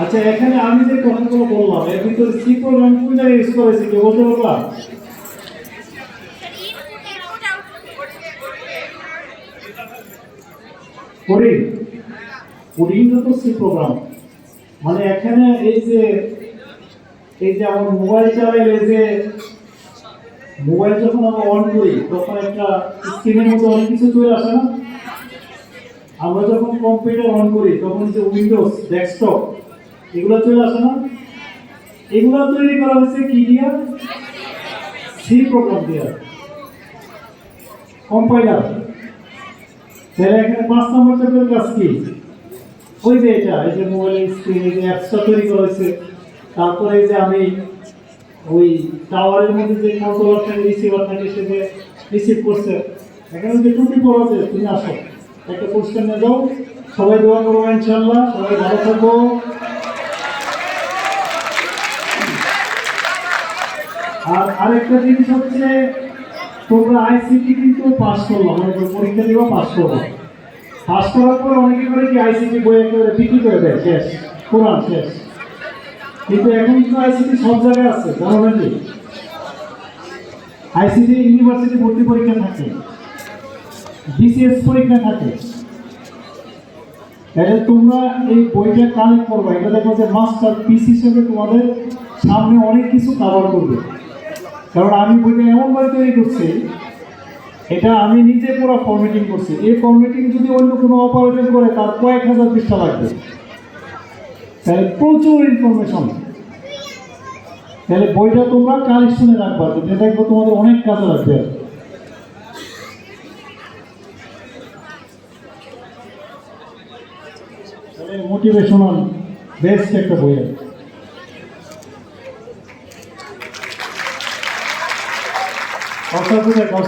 আচ্ছা এখানে আমি যে কথাগুলো বললাম, এর ভিতরে কোন জায়গায় ইউজ করেছি বলতে তো সি মানে এখানে এই যে এই যে আমার মোবাইল চালাইলে যে মোবাইল যখন আমরা অন করি, তখন একটা স্ক্রিনের মতো অনেক কিছু চলে আসে না? আমরা যখন কম্পিউটার অন করি, তখন যে উইন্ডোজ ডেস্কটপ এগুলো চলে আসে না? এগুলো তৈরি করা হয়েছে কি দিয়া? সি প্রোগ্রাম দিয়া। কম্পাইলার। তাহলে এখানে পাঁচ নম্বর চ্যাপ্টার কাজ কি? ওই যে এটা, এই যে মোবাইলের স্ক্রিনে যে অ্যাপসটা তৈরি করা হয়েছে। তারপরে যে আমি ওই টাওয়ারের মধ্যে যে কন্ট্রোলার থাকে রিসিভার থাকে, সে যে রিসিভ করছে। এখানে যে টুপি পড়া তুমি আসো। একটা কোশ্চেন নিয়ে সবাই দোয়া করব ইনশাল্লাহ সবাই ভালো থাকব আর আরেকটা জিনিস হচ্ছে, তোমরা আইসিটি কিন্তু পাস করল মানে পরীক্ষা দিবা পাস করব। পাস করার পর অনেকে করে কি আইসিটি বই একেবারে বিক্রি করে দেয়, শেষ। কোরআন শেষ। কিন্তু এখন কিন্তু আইসিটি সব জায়গায় আছে গভর্নমেন্টে আইসিটি ইউনিভার্সিটি ভর্তি পরীক্ষা থাকে। বিসিএস পরীক্ষা থাকে। তাহলে তোমরা এই বইটা কালেক্ট করবে। এটা দেখো যে মাস্টার পিস হিসেবে তোমাদের সামনে অনেক কিছু কভার করবে। কারণ আমি বইটা এমনভাবে তৈরি করছি, এটা আমি নিজে পুরো ফর্মেটিং করছি। এই ফর্মেটিং যদি অন্য কোনো অপারেটর করে, তার কয়েক হাজার পৃষ্ঠা লাগবে। তাহলে প্রচুর ইনফরমেশন তাহলে বইটা তোমরা কালেকশনে রাখবা। এটা দেখব তোমাদের অনেক কাজে লাগবে মোটিভেশনাল বেস্ট একটা বই আছে অসাধারণ